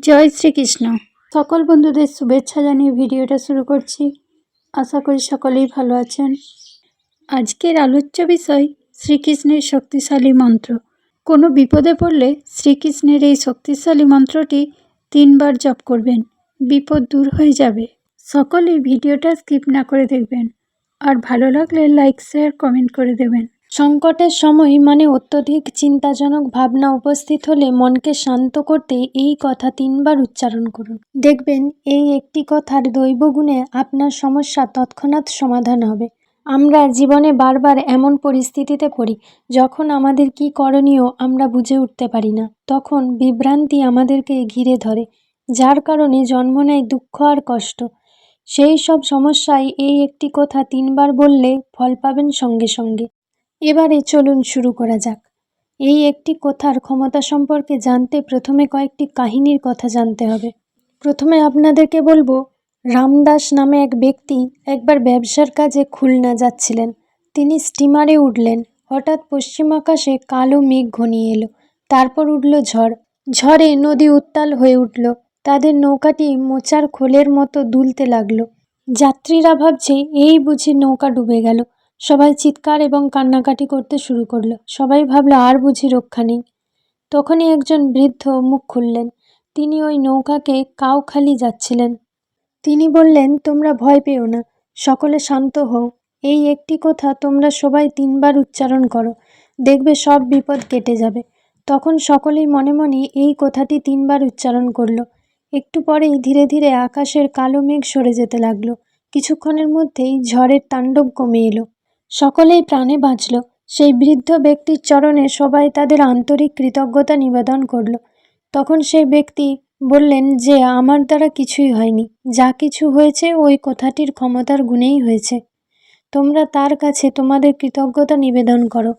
জয় শ্রীকৃষ্ণ। সকল বন্ধুদের শুভেচ্ছা জানিয়ে ভিডিওটা শুরু করছি। আশা করি সকলেই ভালো আছেন। আজকের আলোচ্য বিষয়, শ্রীকৃষ্ণের শক্তিশালী মন্ত্র। কোনো বিপদে পড়লে শ্রীকৃষ্ণের এই শক্তিশালী মন্ত্রটি তিনবার জপ করবেন। বিপদ দূর হয়ে যাবে। সকলেই ভিডিওটা স্কিপ না করে দেখবেন। আর ভালো লাগলে লাইক, শেয়ার, কমেন্ট করে দেবেন। সংকটের সময় মানে অত্যধিক চিন্তাজনক ভাবনা উপস্থিত হলে মনকে শান্ত করতে এই কথা তিনবার উচ্চারণ করুন। দেখবেন, এই একটি কথার দৈবগুণে আপনার সমস্যা তৎক্ষণাৎ সমাধান হবে। আমরা জীবনে বারবার এমন পরিস্থিতিতে পড়ি, যখন আমাদের কি করণীয় আমরা বুঝে উঠতে পারি না। তখন বিভ্রান্তি আমাদেরকে ঘিরে ধরে, যার কারণে জন্ম নেয় দুঃখ আর কষ্ট। সেই সব সমস্যায় এই একটি কথা তিনবার বললে ফল পাবেন সঙ্গে সঙ্গে। এবারে চলুন শুরু করা যাক। এই একটি কথার ক্ষমতা সম্পর্কে জানতে প্রথমে কয়েকটি কাহিনীর কথা জানতে হবে। প্রথমে আপনাদেরকে বলব, রামদাস নামে এক ব্যক্তি একবার ব্যবসার কাজে খুলনা যাচ্ছিলেন। তিনি স্টিমারে উঠলেন। হঠাৎ পশ্চিম আকাশে কালো মেঘ ঘনিয়ে এলো। তারপর উঠল ঝড়। ঝড়ে নদী উত্তাল হয়ে উঠল। তাদের নৌকাটি মোচার খোলের মতো দুলতে লাগল। যাত্রীরা ভাবছে, এই বুঝি নৌকা ডুবে গেল। সবাই চিৎকার এবং কান্নাকাটি করতে শুরু করল। সবাই ভাবলো, আর বুঝি রক্ষা নেই? তখনই একজন বৃদ্ধ মুখ খুললেন। তিনি ওই নৌকাকে কাউখালি যাচ্ছিলেন। তিনি বললেন, তোমরা ভয় পেও না, সকলে শান্ত হও। এই একটি কথা তোমরা সবাই তিনবার উচ্চারণ করো, দেখবে সব বিপদ কেটে যাবে। তখন সকলেই মনে মনে এই কথাটি তিনবার উচ্চারণ করল। একটু পরেই ধীরে ধীরে আকাশের কালো মেঘ সরে যেতে লাগল। কিছুক্ষণের মধ্যেই ঝড়ের তাণ্ডব কমে এলো। সকলেই প্রাণে বাঁচল। সেই বৃদ্ধ ব্যক্তির চরণে সবাই তাদের আন্তরিক কৃতজ্ঞতা নিবেদন করল। তখন সেই ব্যক্তি বললেন যে, আমার দ্বারা কিছুই হয়নি। যা কিছু হয়েছে ওই কথাটির ক্ষমতার গুণেই হয়েছে। তোমরা তার কাছে তোমাদের কৃতজ্ঞতা নিবেদন করো।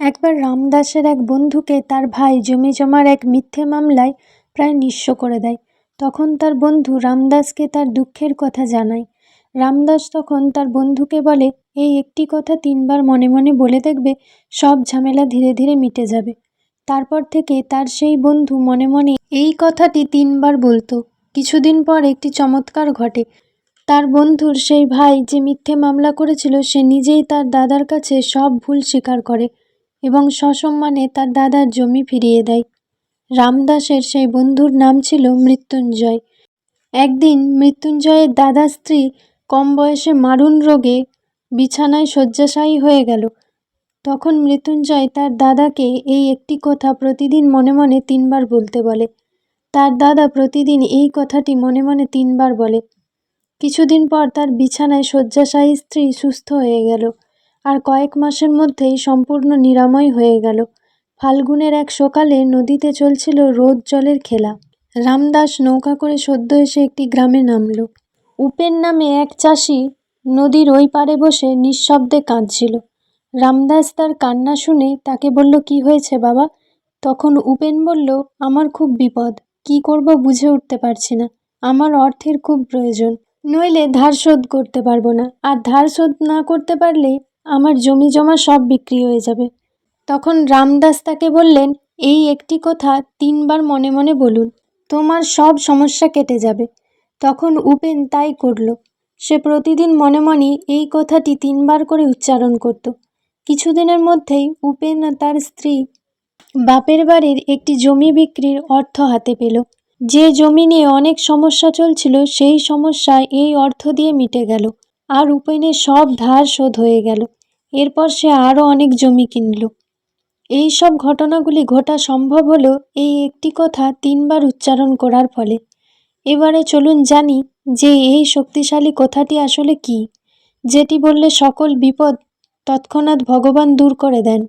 একবার রামদাসের এক বন্ধুকে তার ভাই জমি জমার এক মিথ্যে মামলায় প্রায় নিঃস্ব করে দেয়। তখন তার বন্ধু রামদাসকে তার দুঃখের কথা জানায়। রামদাস তখন তার বন্ধুকে বলে এই একটি কথা তিনবার মনে মনে বলে দেখবে, সব ঝামেলা ধীরে ধীরে মিটে যাবে। তারপর থেকে তার সেই বন্ধু মনে মনে এই কথাটি তিনবার বলতো। কিছুদিন পর একটি চমৎকার ঘটে। তার বন্ধুর সেই ভাই যে মিথ্যে মামলা করেছিল, সে নিজেই তার দাদার কাছে সব ভুল স্বীকার করে এবং সসম্মানে তার দাদার জমি ফিরিয়ে দেয়। রামদাসের সেই বন্ধুর নাম ছিল মৃত্যুঞ্জয়। একদিন মৃত্যুঞ্জয়ের দাদা স্ত্রী কম বয়সে মারুণ রোগে বিছানায় শয্যাশায়ী হয়ে গেল। তখন মৃত্যুঞ্জয় তার দাদাকে এই একটি কথা প্রতিদিন মনে মনে তিনবার বলতে বলে। তার দাদা প্রতিদিন এই কথাটি মনে মনে তিনবার বলে। কিছুদিন পর তার বিছানায় শয্যাশায়ী স্ত্রী সুস্থ হয়ে গেল আর কয়েক মাসের মধ্যেই সম্পূর্ণ নিরাময় হয়ে গেল। ফাল্গুনের এক সকালে নদীতে চলছিল রোদ জলের খেলা। রামদাস নৌকা করে সদ্য এসে একটি গ্রামে নামল। উপেন নামে এক চাষি নদীর ওই পারে বসে নিঃশব্দে কাঁদছিল। রামদাস তার কান্না শুনে তাকে বলল, কি হয়েছে বাবা? তখন উপেন বলল, আমার খুব বিপদ, কি করব বুঝে উঠতে পারছি না। আমার অর্থের খুব প্রয়োজন, নইলে ধার শোধ করতে পারব না। আর ধার শোধ না করতে পারলে আমার জমি জমা সব বিক্রি হয়ে যাবে। তখন রামদাস তাকে বললেন, এই একটি কথা তিনবার মনে মনে বলুন, তোমার সব সমস্যা কেটে যাবে। তখন উপেন তাই করল সে প্রতিদিন মনে মনে এই কথাটি তিনবার করে উচ্চারণ করত। কিছুদিনের মধ্যেই উপেন তার স্ত্রী বাপের বাড়ির একটি জমি বিক্রির অর্থ হাতে পেল। যে জমি নিয়ে অনেক সমস্যা চলছিল, সেই সমস্যা এই অর্থ দিয়ে মিটে গেল আর উপেনের সব ধার শোধ হয়ে গেল। এরপর সে আরও অনেক জমি কিনল। এই সব ঘটনাগুলি ঘটা সম্ভব হলো এই একটি কথা তিনবার উচ্চারণ করার ফলে। এবারে চলুন জানি যে এই শক্তিশালী কথাটি আসলে কি? যেটি বললে সকল বিপদ তৎক্ষণাৎ ভগবান দূর করে দেন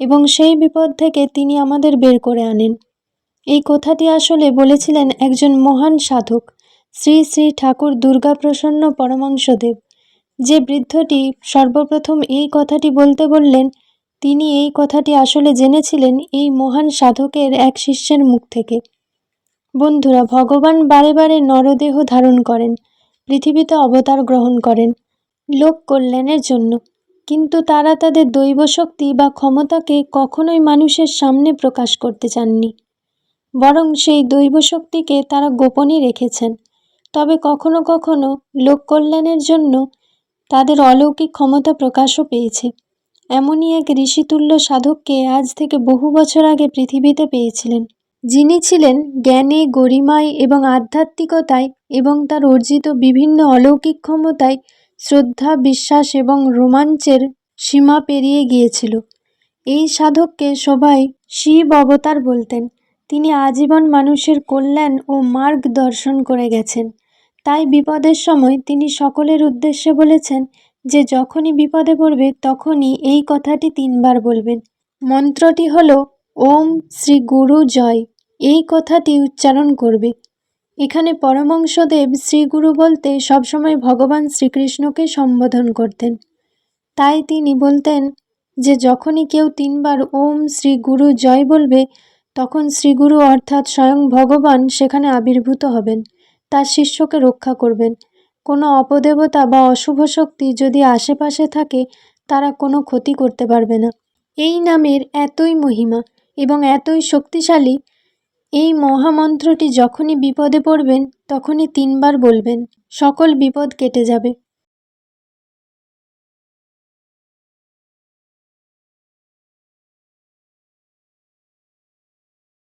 এবং সেই বিপদ থেকে তিনি আমাদের বের করে আনেন। এই কথাটি আসলে বলেছিলেন একজন মহান সাধক, শ্রী শ্রী ঠাকুর দুর্গাপ্রসন্ন পরমাংশদেব যে বৃদ্ধটি সর্বপ্রথম এই কথাটি বলতে বললেন, তিনি এই কথাটি আসলে জেনেছিলেন এই মহান সাধকের এক শিষ্যের মুখ থেকে। বন্ধুরা, ভগবান বারে বারে নরদেহ ধারণ করেন, পৃথিবীতে অবতার গ্রহণ করেন, লোক কল্যাণের জন্য। কিন্তু তারা তাদের দৈব শক্তি বা ক্ষমতাকে কখনোই মানুষের সামনে প্রকাশ করতে চাননি। বরং সেই দৈব শক্তিকে তারা গোপনই রেখেছেন। তবে কখনো কখনো লোক কল্যাণের জন্য তাদের অলৌকিক ক্ষমতা প্রকাশও পেয়েছে। এমনই এক ঋষিতুল্য সাধককে আজ থেকে বহু বছর আগে পৃথিবীতে পেয়েছিলেন। যিনি ছিলেন জ্ঞানে গরিমায় এবং আধ্যাত্মিকতায় এবং তার অর্জিত বিভিন্ন অলৌকিক ক্ষমতায় শ্রদ্ধা, বিশ্বাস এবং রোমাঞ্চের সীমা পেরিয়ে গিয়েছিল। এই সাধককে সবাই শিব অবতার বলতেন। তিনি আজীবন মানুষের কল্যাণ ও মার্গ দর্শন করে গেছেন। তাই বিপদের সময় তিনি সকলের উদ্দেশ্যে বলেছেন যে, যখনই বিপদে পড়বে তখনই এই কথাটি তিনবার বলবেন। মন্ত্রটি হল ওম শ্রী গুরু জয়। এই কথাটি উচ্চারণ করবে। এখানে পরমংশদেব শ্রীগুরু বলতে সবসময় ভগবান শ্রীকৃষ্ণকে সম্বোধন করতেন। তাই তিনি বলতেন যে, যখনই কেউ তিনবার ওম শ্রী গুরু জয় বলবে, তখন শ্রীগুরু অর্থাৎ স্বয়ং ভগবান সেখানে আবির্ভূত হবেন, তার শিষ্যকে রক্ষা করবেন। কোনো অপদেবতা বা অশুভ শক্তি যদি আশেপাশে থাকে, তারা কোনো ক্ষতি করতে পারবে না। এই নামের এতই মহিমা। এবং এতই শক্তিশালী, এই মহামন্ত্রটি যখনই বিপদে পড়বেন, তখনই তিনবার বলবেন, সকল বিপদ কেটে যাবে।